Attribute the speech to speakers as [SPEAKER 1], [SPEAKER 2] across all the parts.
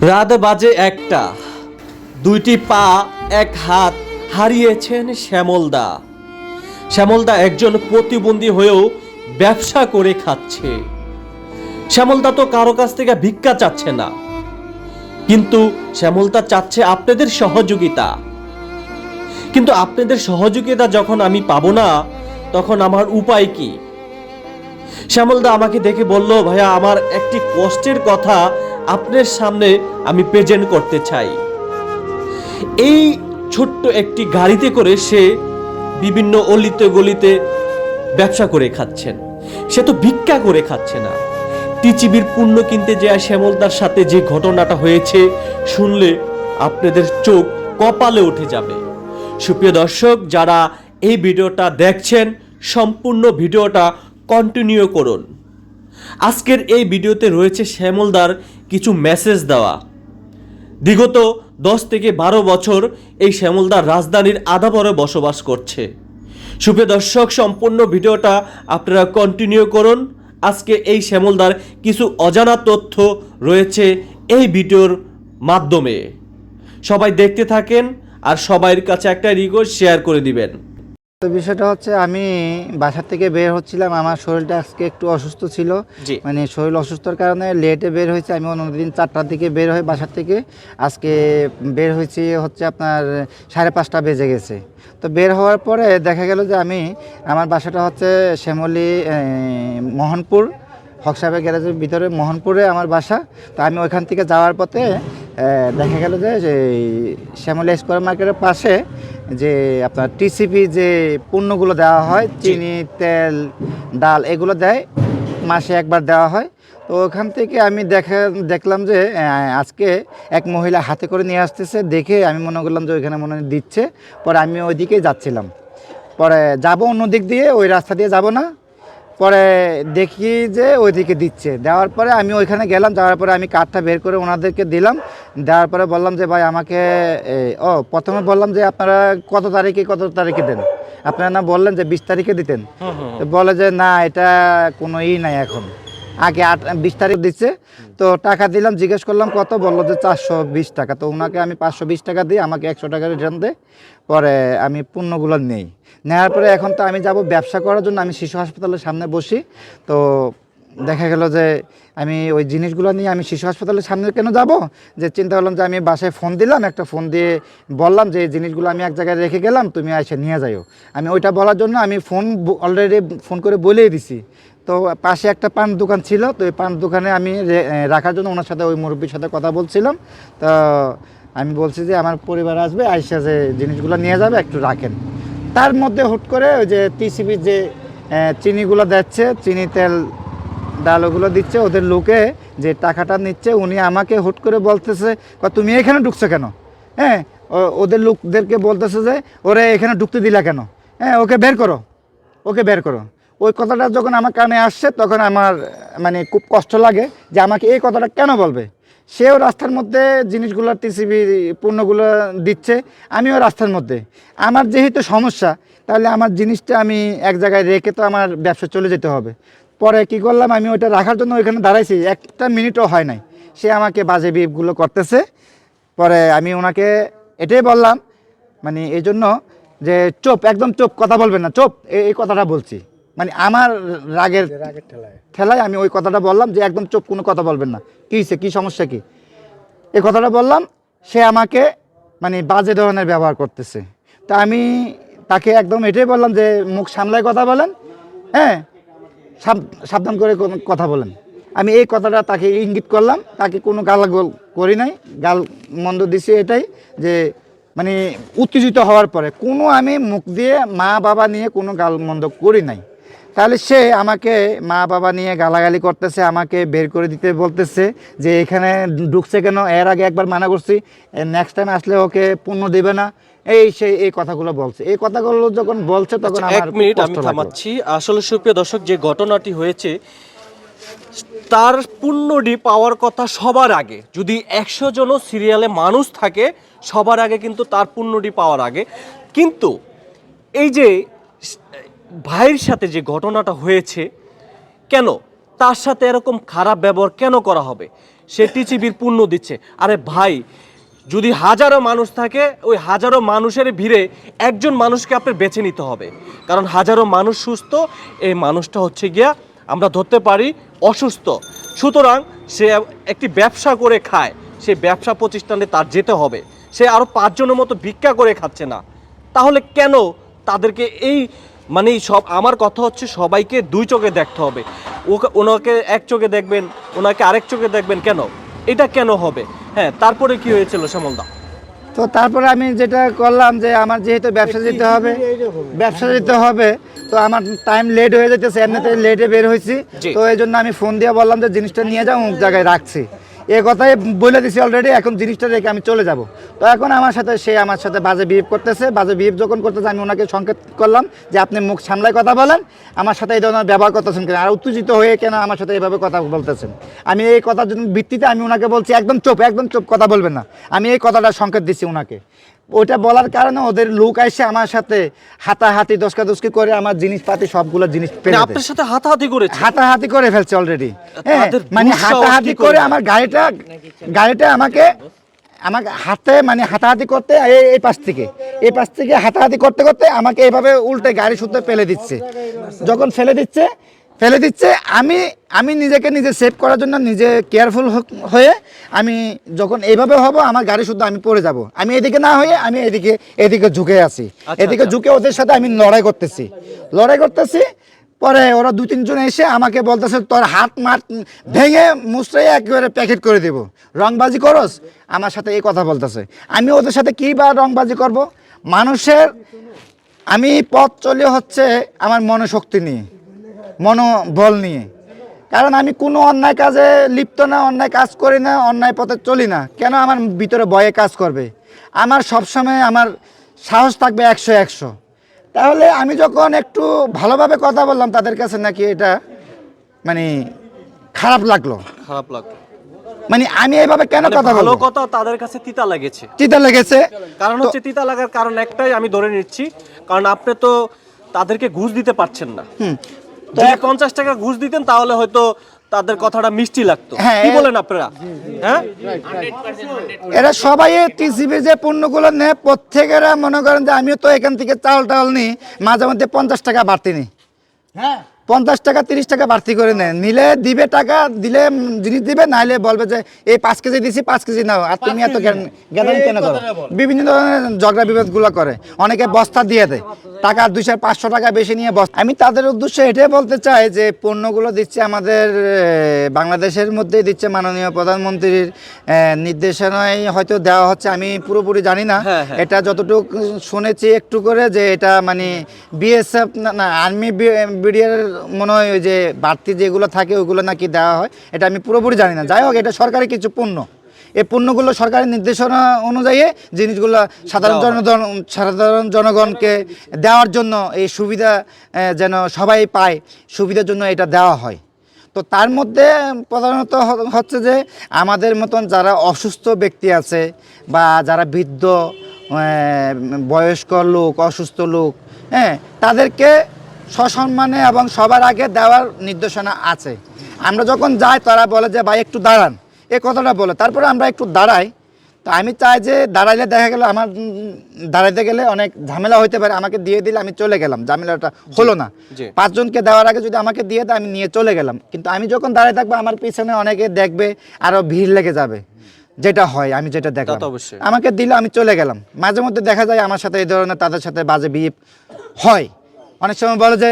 [SPEAKER 1] রাত বাজে একটা। দুইটি পা, এক হাত হারিয়েছেন শ্যামলদা। শ্যামলদা একজন প্রতিবন্ধী হয়েও ব্যবসা করে খাচ্ছে। শ্যামলদা তো কারও কাছ থেকে ভিক্ষা চাচ্ছে না। কিন্তু শ্যামলদা চাচ্ছে আপনাদের সহযোগিতা। কিন্তু আপনাদের সহযোগিতা যখন আমি পাবো না, তখন আমার উপায় কি? শ্যামলদা আমাকে দেখে বলল, ভাইয়া, আমার একটি কষ্টের কথা আপনার সামনে আমি প্রেজেন্ট করতে চাই। এই ছোট্ট একটি গাড়িতে করে সে বিভিন্ন অলিতে গলিতে ব্যবসা করে খাচ্ছেন। সে তো ভিক্ষা করে খাচ্ছে না। টিচিবির পণ্য কিনতে যায় শ্যামলদার সাথে যে ঘটনাটা হয়েছে, শুনলে আপনাদের চোখ কপালে উঠে যাবে। সুপ্রিয় দর্শক, যারা এই ভিডিওটা দেখছেন, সম্পূর্ণ ভিডিওটা কন্টিনিউ করুন। আজকের এই ভিডিওতে রয়েছে শ্যামলদার কিছু মেসেজ দেওয়া। বিগত দশ থেকে বারো বছর এই শ্যামলদার রাজধানীর আধাবরে বসবাস করছে। সুপ্রিয় দর্শক, সম্পূর্ণ ভিডিওটা আপনারা কন্টিনিউ করুন। আজকে এই শ্যামলদার কিছু অজানা তথ্য রয়েছে এই ভিডিওর মাধ্যমে। সবাই দেখতে থাকেন আর সবাইয়ের কাছে একটা রিকোয়েস্ট শেয়ার করে দিবেন।
[SPEAKER 2] তো বিষয়টা হচ্ছে আমি বাসার থেকে বের হচ্ছিলাম। আমার শরীরটা আজকে একটু অসুস্থ ছিল। মানে শরীর অসুস্থর কারণে লেটে বের হয়েছে। আমি অন্যদিন চারটার দিকে বের হই বাসার থেকে আজকে বের হয়েছি হচ্ছে আপনার সাড়ে পাঁচটা বেজে গেছে। তো বের হওয়ার পরে দেখা গেল যে আমি আমার বাসাটা হচ্ছে শ্যামলি মোহনপুর হকসাহেবের গ্যারেজের ভিতরে মোহনপুরে আমার বাসা। তো আমি ওইখান থেকে যাওয়ার পথে দেখা গেল যে যে শ্যামলী স্কোয়ার মার্কেটের পাশে যে আপনার টিসিপি যে পণ্যগুলো দেওয়া হয় চিনি তেল ডাল এগুলো দেয় মাসে একবার দেওয়া হয়। তো ওখান থেকে আমি দেখা দেখলাম যে আজকে এক মহিলা হাতে করে নিয়ে আসতেছে দেখে আমি মনে করলাম যে ওইখানে মনে দিচ্ছে। পরে আমি ওই দিকেই যাচ্ছিলাম। পরে যাব অন্য দিক দিয়ে ওই রাস্তা দিয়ে যাব না। পরে দেখি যে ওইদিকে দিচ্ছে। দেওয়ার পরে আমি ওইখানে গেলাম যাওয়ার পরে আমি কার্ডটা বের করে ওনাদেরকে দিলাম। দেওয়ার পরে বললাম যে ভাই আমাকে ও প্রথমে বললাম যে আপনারা কত তারিখে কত তারিখে দেন? আপনারা না বললেন যে বিশ তারিখে দিতেন। তো বলে যে না এটা কোনো ই নাই এখন। আগে আট, বিশ তারিখ দিচ্ছে। তো টাকা দিলাম, জিজ্ঞেস করলাম, কত? বলল যে চারশো বিশ টাকা। তো ওনাকে আমি পাঁচশো বিশ টাকা দিই, আমাকে একশো টাকা রিটার্ন দেয়। পরে আমি পণ্যগুলো নেই। নেওয়ার পরে এখন তো আমি যাব ব্যবসা করার জন্য, আমি শিশু হাসপাতালের সামনে বসি। তো দেখা গেল যে আমি ওই জিনিসগুলো নিয়ে আমি শিশু হাসপাতালের সামনে কেন যাব? যে চিন্তা করলাম যে আমি বাসায় ফোন দিলাম, একটা ফোন দিয়ে বললাম যে এই জিনিসগুলো আমি এক জায়গায় রেখে গেলাম, তুমি এসে নিয়ে যাইও। আমি ওইটা বলার জন্য আমি ফোন অলরেডি ফোন করে বলেই দিছি। তো পাশে একটা পান দোকান ছিল তো এই পান দোকানে আমি রাখার জন্য ওনার সাথে ওই মুরব্বীর সাথে কথা বলছিলাম। তো আমি বলছি যে আমার পরিবার আসবে আইসা যে জিনিসগুলো নিয়ে যাবে একটু রাখেন। তার মধ্যে হুট করে ওই যে টিসিবির যে চিনিগুলো দিচ্ছে চিনি তেল ডাল ওগুলো দিচ্ছে ওদের লোকে যে টাকাটা নিচ্ছে উনি আমাকে হুট করে বলতেছে "কয়, তুমি এখানে ঢুকছো কেন? হ্যাঁ ওদের লোকদেরকে বলতেছে যে ওরে এখানে ঢুকতে দিলা কেন? হ্যাঁ ওকে বের করো ওকে বের করো। ওই কথাটা যখন আমার কানে আসছে, তখন আমার মানে খুব কষ্ট লাগে যে আমাকে এই কথাটা কেন বলবে? সেও রাস্তার মধ্যে জিনিসগুলো টিসিবি পণ্যগুলো দিচ্ছে, আমিও রাস্তার মধ্যে। আমার যেহেতু সমস্যা, তাহলে আমার জিনিসটা আমি এক জায়গায় রেখে তো আমার ব্যবসা চলে যেতে হবে। পরে কি করলাম, আমি ওইটা রাখার জন্য ওইখানে দাঁড়াইছি, একটা মিনিটও হয় নাই। সে আমাকে বাজে বিপগুলো করতেছে। পরে আমি ওনাকে এটাই বললাম মানে এই জন্য যে চোপ, একদম চোপ, কথা বলবেন না, চোপ এই কথাটা বলছি। মানে আমার রাগের ঠেলায়। আমি ওই কথাটা বললাম যে একদম চোখ কোনো কথা বলবেন না। কী হয়েছে কী সমস্যা কি? এই কথাটা বললাম সে আমাকে মানে বাজে ধরনের ব্যবহার করতেছে। তা আমি তাকে একদম এটাই বললাম যে মুখ সামলায় কথা বলেন হ্যাঁ? সাবধান করে কথা বলেন। আমি এই কথাটা তাকে ইঙ্গিত করলাম তাকে কোনো গালাগোল করি নাই। গাল মন্দ দিছি এটাই যে মানে উত্তেজিত হওয়ার পরে। কোনো আমি মুখ দিয়ে মা বাবা নিয়ে কোনো গাল মন্দ করি নাই। তাহলে সে আমাকে মা বাবা নিয়ে গালাগালি করতেছে আমাকে বের করে দিতে বলতেছে যে এখানে ঢুকছে কেন? এর আগে একবার মানা করছি নেক্সট টাইম আসলে ওকে পণ্য দেবে না। এই সেই এই কথাগুলো বলছে। এই কথাগুলো যখন বলছে তখন
[SPEAKER 1] আচ্ছা, এক মিনিট আমি থামাচ্ছি। আসলে সুপ্রিয় দর্শক যে ঘটনাটি হয়েছে তার পুণ্যটি পাওয়ার কথা সবার আগে। যদি একশো জন সিরিয়ালে মানুষ থাকে সবার আগে কিন্তু তার পুণ্যটি পাওয়ার আগে। কিন্তু এই যে ভাইয়ের সাথে যে ঘটনাটা হয়েছে, কেন? তার সাথে এরকম খারাপ ব্যবহার কেন করা হবে? সে টিচিবির পূর্ণ দিচ্ছে। আরে ভাই, যদি হাজারো মানুষ থাকে, ওই হাজারো মানুষের ভিড়ে একজন মানুষকে আপনার বেছে নিতে হবে। কারণ হাজারো মানুষ সুস্থ, এই মানুষটা হচ্ছে গিয়া, আমরা ধরতে পারি, অসুস্থ। সুতরাং সে একটি ব্যবসা করে খায়। সে ব্যবসা প্রতিষ্ঠানে তার যেতে হবে। সে আরও পাঁচজনের মতো ভিক্ষা করে খাচ্ছে না। তাহলে কেন তাদেরকে এই মানে সব আমার কথা হচ্ছে সবাইকে দুই চোখে দেখতে হবে। ওকে ওনাকে এক চোখে দেখবেন ওনাকে আরেক চোখে দেখবেন কেন? এটা কেন হবে? হ্যাঁ তারপরে কি হয়েছিল শ্যামলদা
[SPEAKER 2] তো তারপরে আমি যেটা করলাম যে আমার যেহেতু ব্যবসা যেতে হবে ব্যবসা যেতে হবে তো আমার টাইম লেট হয়ে যেতেছে এমনিতে লেটে বের হয়েছি। তো এই জন্য আমি ফোন দিয়ে বললাম যে জিনিসটা নিয়ে যাও অমুক জায়গায় রাখছি। এ কথাই বলে দিছি অলরেডি এখন জিনিসটা রেখে আমি চলে যাব। তো এখন আমার সাথে, সে আমার সাথে বাজে বিহেভ করতেছে, বাজে বিহেভ যখন করতেছে, আমি ওনাকে সংকেত করলাম যে আপনি মুখ সামলায় কথা বলেন, আমার সাথে এই ধরনের ব্যবহার করতেছেন কেন? আর উত্তেজিত হয়ে কেন আমার সাথে এভাবে কথা বলতেছেন? আমি এই কথার জন্য ভিত্তিতে আমি ওনাকে বলছি, একদম চোপ একদম চোপ, কথা বলবেন না। আমি এই কথাটা সংকেত দিচ্ছি ওনাকে। ওইটা বলার কারণে ওদের লোক এসে আমার সাথে হাতাহাতি দশকা দশকি করে আমার জিনিসপাতি সবগুলো জিনিস
[SPEAKER 1] মানে। আপনার সাথে হাতাহাতি করেছে
[SPEAKER 2] হাতাহাতি করে ফেলছে অলরেডি
[SPEAKER 1] তাদের
[SPEAKER 2] মানে হাতাহাতি
[SPEAKER 1] করে?
[SPEAKER 2] করে আমার গাড়িটা গাড়িটা আমাকে আমাকে হাতে মানে হাতাহাতি করতে এই এই পাশ থেকে এই পাশ থেকে হাতাহাতি করতে করতে আমাকে এইভাবে উল্টে গাড়ি সুদ্ধ ফেলে দিচ্ছে যখন ফেলে দিচ্ছে ফেলে দিচ্ছে। আমি আমি নিজেকে নিজে সেভ করার জন্য নিজে কেয়ারফুল হয়ে আমি যখন এইভাবে হব আমার গাড়ি শুদ্ধ আমি পড়ে যাব। আমি এদিকে না হয়ে আমি এদিকে এদিকে ঝুঁকে আছি।
[SPEAKER 1] আচ্ছা,
[SPEAKER 2] এদিকে
[SPEAKER 1] আচ্ছা।
[SPEAKER 2] ঝুঁকে ওদের সাথে আমি লড়াই করতেছি। লড়াই করতেছি পরে ওরা দু তিনজন এসে আমাকে বলতেছে তোর হাত মাত ভেঙে মুসড়ে একেবারে প্যাকেট করে দেব। রংবাজি করস? আমার সাথে এই কথা বলতেছে। আমি ওদের সাথে কী বা রংবাজি করব? মানুষের আমি পথ চলে হচ্ছে আমার মনোশক্তি নিয়ে। মনোবল নিয়ে। কারণ আমি কোনো অন্যায় কাজে লিপ্ত না অন্যায় কাজ করি না অন্যায় পথে চলি না। কেন আমার ভিতরে ভয়ে কাজ করবে? আমার সবসময় আমার সাহস থাকবে একশো একশো। তাহলে আমি যখন একটু ভালোভাবে কথা বললাম তাদের কাছে নাকি এটা মানে খারাপ লাগল?
[SPEAKER 1] খারাপ লাগল।
[SPEAKER 2] মানে আমি এইভাবে কেন
[SPEAKER 1] মানে
[SPEAKER 2] কথা বলব?
[SPEAKER 1] কথা তাদের কাছে তিতা লেগেছে।
[SPEAKER 2] তিতা লেগেছে?
[SPEAKER 1] কারণ হচ্ছে তিতা লাগার কারণ একটাই আমি ধরে নিচ্ছি কারণ আপনি তো তাদেরকে ঘুষ দিতে পারছেন না। যদি পঞ্চাশ টাকা ঘুষ দিতেন তাহলে হয়তো তাদের কথাটা মিষ্টি লাগতো।
[SPEAKER 2] হ্যাঁ,
[SPEAKER 1] কি বলেন আপনারা? হ্যাঁ?
[SPEAKER 2] এরা সবাই টিসিবি যে পণ্যগুলো নেয় প্রত্যেকেরা মনে করেন যে আমিও তো এখান থেকে চাল টাল নিই মাঝে মধ্যে পঞ্চাশ টাকা বাড়তি নিই। পঞ্চাশ টাকা তিরিশ টাকা বাড়তি করে নেয় নিলে দিবে টাকা দিলে জিনিস দিবে নাইলে বলবে যে এই পাঁচ কেজি দিছি পাঁচ কেজি নাও। আর তুমি এত গ্যাদারিং কেন করো? বিভিন্ন ধরনের ঝগড়া বিবাদগুলো করে। অনেকে বস্তা দিয়ে দেয়। টাকা দুইশো পাঁচশো টাকা বেশি নিয়ে বস্তা আমি তাদের উদ্দেশ্যে এটাই বলতে চাই যে পণ্যগুলো দিচ্ছে আমাদের বাংলাদেশের মধ্যেই দিচ্ছে মাননীয় প্রধানমন্ত্রীর নির্দেশনায় হয়তো দেওয়া হচ্ছে। আমি পুরোপুরি জানি না।
[SPEAKER 1] হ্যাঁ, হ্যাঁ।
[SPEAKER 2] এটা যতটুকু শুনেছি একটু করে যে এটা মানে বিএসএফ না আর্মি বিডিআর মনে হয় ওই যে বাড়তি যেগুলো থাকে ওইগুলো নাকি দেওয়া হয়। এটা আমি পুরোপুরি জানি না। যাই হোক এটা সরকারি কিছু পণ্য। এই পণ্যগুলো সরকারি নির্দেশনা অনুযায়ী জিনিসগুলো সাধারণ জনগণ সাধারণ জনগণকে দেওয়ার জন্য এই সুবিধা যেন সবাই পায় সুবিধার জন্য এটা দেওয়া হয়। তো তার মধ্যে প্রধানত হচ্ছে যে আমাদের মতন যারা অসুস্থ ব্যক্তি আছে বা যারা বৃদ্ধ বয়স্ক লোক অসুস্থ লোক হ্যাঁ তাদেরকে সসম্মানে এবং সবার আগে দেওয়ার নির্দেশনা আছে। আমরা যখন যাই তারা বলে যে ভাই একটু দাঁড়ান। এ কথাটা বলে। তারপরে আমরা একটু দাঁড়াই। তো আমি চাই যে দাঁড়াইলে দেখা গেল আমার দাঁড়াইতে গেলে অনেক ঝামেলা হইতে পারে। আমাকে দিয়ে দিলে আমি চলে গেলাম। ঝামেলাটা হলো না। পাঁচজনকে দেওয়ার আগে যদি আমাকে দিয়ে দেয় আমি নিয়ে চলে গেলাম। কিন্তু আমি যখন দাঁড়িয়ে থাকব আমার পিছনে অনেকে দেখবে আরও ভিড় লেগে যাবে। যেটা হয় আমি যেটা দেখলাম। আমাকে দিলে আমি চলে গেলাম। মাঝে মধ্যে দেখা যায় আমার সাথে এই ধরনের তাদের সাথে বাজে বিপ হয়। অনেক সময় বলে যে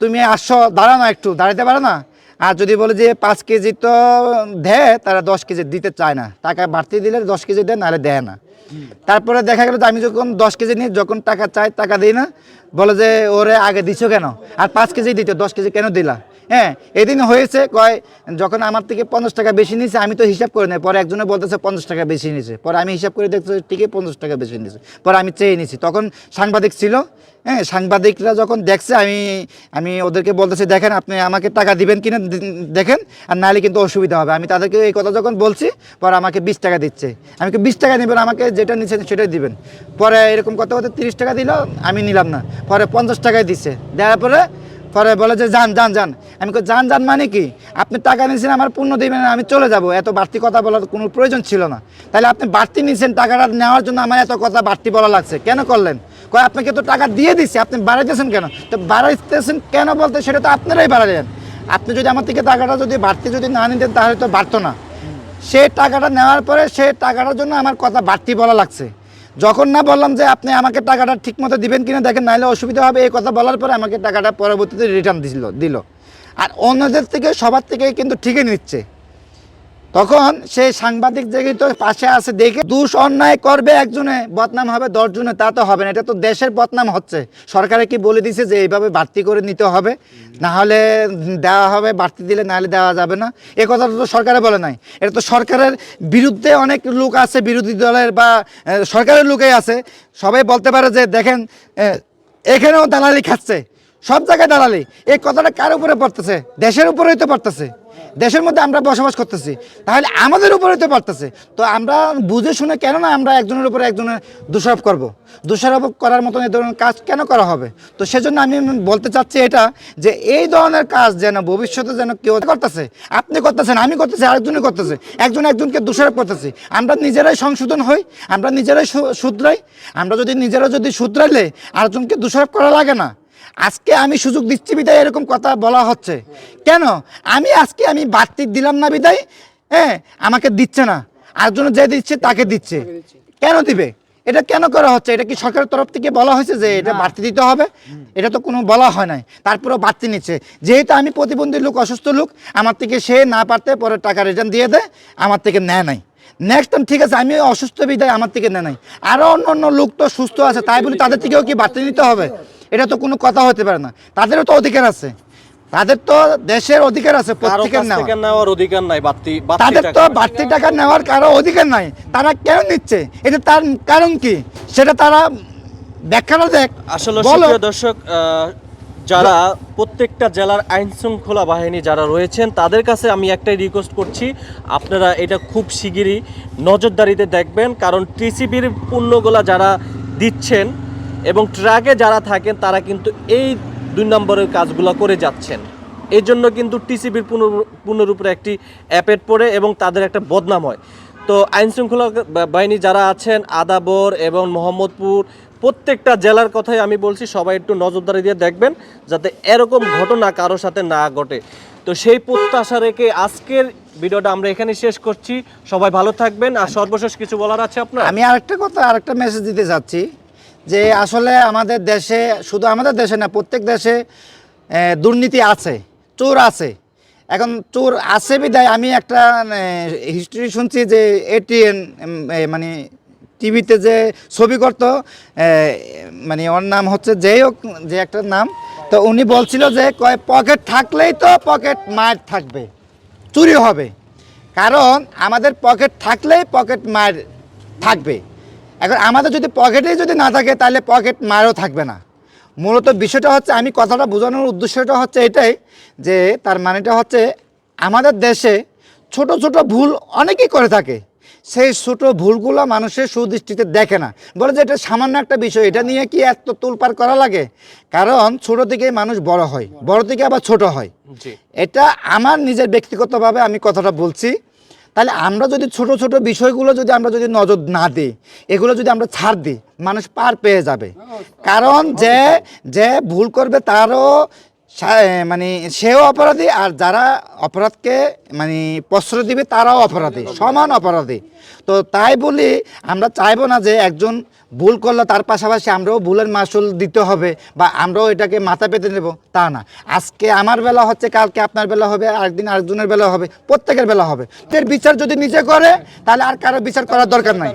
[SPEAKER 2] তুমি আসছো দাঁড়ানো একটু দাঁড়াতে পারো না? আর যদি বলে যে, পাঁচ কেজি তো দেয় তারা দশ কেজি দিতে চায় না। টাকা বাড়তি দিলে দশ কেজি দেয়, নাহলে দেয় না। তারপরে দেখা গেল যে, আমি যখন দশ কেজি নিই, যখন টাকা চাই, টাকা দিই না, বলে যে, ওরে, আগে দিছো কেন? আর পাঁচ কেজি দিতে, দশ কেজি কেন দিলা? হ্যাঁ এদিন হয়েছে, কয়, যখন আমার থেকে পঞ্চাশ টাকা বেশি নিয়েছে আমি তো হিসাব করে নেই। পরে একজনে বলতেছে পঞ্চাশ টাকা বেশি নিয়েছে পরে আমি হিসাব করে দেখছি ঠিকই পঞ্চাশ টাকা বেশি নিয়েছে পরে আমি চেয়ে নিয়েছি তখন সাংবাদিক ছিল হ্যাঁ সাংবাদিকরা যখন দেখছে, আমি আমি ওদেরকে বলতেছি, দেখেন, আপনি আমাকে টাকা দিবেন কিনা দেখেন, আর নাহলে কিন্তু অসুবিধা হবে। আমি তাদেরকে এই কথা যখন বলছি, পরে আমাকে বিশ টাকা দিচ্ছে। আমি কি বিশ টাকা নেবেন আমাকে যেটা নিচ্ছেন সেটাই দিবেন। পরে এরকম কথা কথা তিরিশ টাকা দিল, আমি নিলাম না। পরে পঞ্চাশ টাকায় দিচ্ছে দেওয়ার পরে পরে বলে যে যান যান যান আমি যান যান মানে কি? আপনি টাকা নিয়েছেন, আমার পূর্ণ দিবেন, আমি চলে যাব। এত বাড়তি কথা বলার কোনো প্রয়োজন ছিল না। তাহলে আপনি বাড়তি নিয়েছেন টাকাটা, নেওয়ার জন্য আমার এত কথা বাড়তি বলা লাগছে। কেন করলেন? কয় আপনাকে তো টাকা দিয়ে দিচ্ছি আপনি বাড়াইতেছেন কেন? তো বাড়াইতেছেন কেন বলতে, সেটা তো আপনারাই বাড়ালেন। আপনি যদি আমার থেকে টাকাটা যদি বাড়তি যদি না নিতেন, তাহলে তো বাড়তো না। সে টাকাটা নেওয়ার পরে সে টাকাটার জন্য আমার কথা বাড়তি বলা লাগছে। যখন না বললাম যে আপনি আমাকে টাকাটা ঠিক মতো দিবেন কিনা দেখেন, নাহলে অসুবিধা হবে। এই কথা বলার পরে আমাকে টাকাটা পরবর্তীতে রিটার্ন দিল দিল। আর অন্যদের থেকে, সবার থেকে কিন্তু ঠিকই নিচ্ছে। তখন সেই সাংবাদিক যেহেতু পাশে আছে, দেখে দুষ অন্যায় করবে একজনে, বদনাম হবে দশজনে, তা তো হবে না। এটা তো দেশের বদনাম হচ্ছে। সরকারে কি বলে দিছে যে এইভাবে বাড়তি করে নিতে হবে? না হলে দেওয়া হবে, বাড়তি দিলে না হলে দেওয়া যাবে না। এ কথাটা তো সরকারে বলে নাই। এটা তো সরকারের বিরুদ্ধে অনেক লোক আছে, বিরোধী দলের বা সরকারের লোকেই আছে। সবাই বলতে পারে যে, দেখেন এখানেও দালালি খাচ্ছে। সব জায়গায় দালালি। এই কথাটা কার উপরে পড়তেছে? দেশের উপরেই তো পড়তেছে। দেশের মধ্যে আমরা বসবাস করতেছি। তাহলে আমাদের উপরেই তো পারতেছে। তো আমরা বুঝে শুনে কেন না আমরা একজনের উপরে একজনের দোষারোপ করব? দোষারোপ করার মতন এই ধরনের কাজ কেন করা হবে? তো সেজন্য আমি বলতে চাচ্ছি এটা যে এই ধরনের কাজ যেন ভবিষ্যতে যেন কেউ করতেছে, আপনি করতেছেন, আমি করতেছি আরেকজনে করতেছে, একজন একজনকে দোষারোপ করতেছি। আমরা নিজেরাই সংশোধন হই, আমরা নিজেরাই শুধরাই, আমরা যদি নিজেরা যদি শুধরাইলে আরেকজনকে দোষারোপ করা লাগে না। আজকে আমি সুযোগ দিচ্ছি বিদায় এরকম কথা বলা হচ্ছে। কেন? আমি আজকে আমি বাড়তি দিলাম না বিদায় হ্যাঁ আমাকে দিচ্ছে না। আর জন্য যে দিচ্ছে তাকে দিচ্ছে। কেন দিবে? এটা কেন করা হচ্ছে? এটা কি সরকারের তরফ থেকে বলা হয়েছে যে এটা বাড়তি দিতে হবে? এটা তো কোনো বলা হয় নাই। তারপরেও বাড়তি নিচ্ছে। যেহেতু আমি প্রতিবন্ধী লোক অসুস্থ লোক আমার থেকে সে না পারতে পরে টাকা রিটার্ন দিয়ে দেয় আমার থেকে নেয় নাই। নেক্সট টাইম ঠিক আছে আমি অসুস্থ বিদায় আমার থেকে নেয় নাই। আরও অন্য অন্য লোক তো সুস্থ আছে তাই বলে তাদের থেকেও কি বাড়তি নিতে হবে? এটা তো কোনো কথা হতে পারে না। তাদেরও তো অধিকার আছে। তাদের তো দেশের অধিকার আছে
[SPEAKER 1] কারও
[SPEAKER 2] প্রত্যেকের
[SPEAKER 1] নেওয়ার। অধিকার নাই বাড়তি
[SPEAKER 2] তাদের তো বাড়তি টাকা নেওয়ার কারও অধিকার নাই। তারা কেন নিচ্ছে? এটা তার কারণ কি? সেটা তারা ব্যাখ্যাটা দেখ।
[SPEAKER 1] আসলে দর্শক যারা প্রত্যেকটা জেলার আইন শৃঙ্খলা বাহিনী যারা রয়েছেন তাদের কাছে আমি একটাই রিকোয়েস্ট করছি আপনারা এটা খুব শিগগিরই নজরদারিতে দেখবেন কারণ টিসিবির পণ্যগুলা যারা দিচ্ছেন এবং ট্রাকে যারা থাকেন, তারা কিন্তু এই দুই নম্বরের কাজগুলো করে যাচ্ছেন। এই জন্য কিন্তু টিসিবির পূর্ণর উপরে একটি অ্যাপেট পড়ে এবং তাদের একটা বদনাম হয়। তো আইন শৃঙ্খলা বাহিনী যারা আছেন, আদাবর এবং মোহাম্মদপুর, প্রত্যেকটা জেলার কথাই আমি বলছি, সবাই একটু নজরদারি দিয়ে দেখবেন, যাতে এরকম ঘটনা কারোর সাথে না ঘটে। তো সেই প্রত্যাশা রেখে আজকের ভিডিওটা আমরা এখানে শেষ করছি। সবাই ভালো থাকবেন, আর সর্বশেষ কিছু বলার আছে আপনার?
[SPEAKER 2] আমি আরেকটা কথা, আরেকটা মেসেজ দিতে চাচ্ছি। যে আসলে আমাদের দেশে, শুধু আমাদের দেশে না, প্রত্যেক দেশে দুর্নীতি আছে, চোর আছে। এখন চোর আছে বিদায় আমি একটা হিস্ট্রি শুনছি যে এটিএন মানে টিভিতে যে ছবি করতো মানে ওর নাম হচ্ছে যেই হোক, যে একটা নাম, তো উনি বলছিল যে কয়, পকেট থাকলেই তো পকেট মার থাকবে, চুরি হবে। কারণ আমাদের পকেট থাকলেই পকেট মার থাকবে। এখন আমাদের যদি পকেটেই যদি না থাকে তাহলে পকেট মারও থাকবে না। মূলত বিষয়টা হচ্ছে আমি কথাটা বোঝানোর উদ্দেশ্যটা হচ্ছে এটাই যে তার মানেটা হচ্ছে আমাদের দেশে ছোট ছোট ভুল অনেকেই করে থাকে। সেই ছোট ভুলগুলো মানুষের সুদৃষ্টিতে দেখে না। বলে যে এটা সামান্য একটা বিষয় এটা নিয়ে কি এত তুলপার করা লাগে? কারণ ছোট থেকেই মানুষ বড় হয় বড় থেকে আবার ছোট হয়। এটা আমার নিজের ব্যক্তিগতভাবে আমি কথাটা বলছি। তাহলে আমরা যদি ছোট ছোট বিষয়গুলো যদি আমরা যদি নজর না দিই এগুলো যদি আমরা ছাড় দিই মানুষ পার পেয়ে যাবে। কারণ যে যে ভুল করবে তারও মানে সেও অপরাধী আর যারা অপরাধকে মানে প্রশ্রয় দিবে তারাও অপরাধী, সমান অপরাধী। তো তাই বলি আমরা চাইব না যে একজন ভুল করলে তার পাশাপাশি আমরাও ভুলের মাসুল দিতে হবে বা আমরাও এটাকে মাথা পেতে নেব, তা না। আজকে আমার বেলা হচ্ছে, কালকে আপনার বেলা হবে, আরেকদিন আরেকজনের বেলা হবে, প্রত্যেকের বেলা হবে। এর বিচার যদি নিজে করে, তাহলে আর কারও বিচার করার দরকার নাই।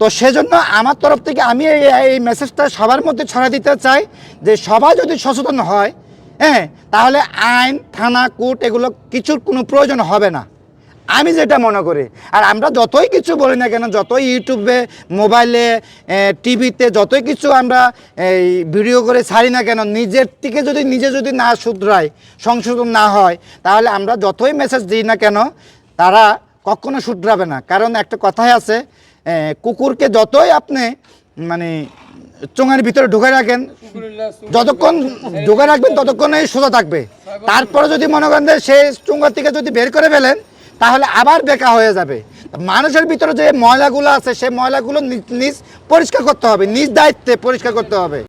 [SPEAKER 2] তো সেজন্য আমার তরফ থেকে আমি এই এই মেসেজটা সবার মধ্যে ছড়া দিতে চাই যে সবাই যদি সচেতন হয় হ্যাঁ তাহলে আইন, থানা, কোর্ট এগুলো কিছুর কোনো প্রয়োজন হবে না। আমি যেটা মনে করি, আর আমরা যতই কিছু বলি না কেন, যতই ইউটিউবে, মোবাইলে টিভিতে যতই কিছু আমরা, এই, ভিডিও করে ছাড়ি না কেন, নিজের থেকে যদি, নিজে যদি না শুধরায়, সংশোধন না হয়, তাহলে আমরা যতই মেসেজ দিই না কেন, তারা কখনো শুধরাবে না। কারণ একটা কথাই আছে কুকুরকে যতই আপনি মানে চোঙার ভিতরে ঢুকে রাখেন। যতক্ষণ ঢুকে রাখবেন ততক্ষণে সোজা থাকবে। তারপরে যদি মনে করেন যে সেই চুঙ্গার থেকে যদি বের করে ফেলেন, তাহলে আবার বেকা হয়ে যাবে। মানুষের ভিতরে যে ময়লাগুলো আছে, সেই ময়লাগুলো নিজ পরিষ্কার করতে হবে, নিজ দায়িত্বে পরিষ্কার করতে হবে।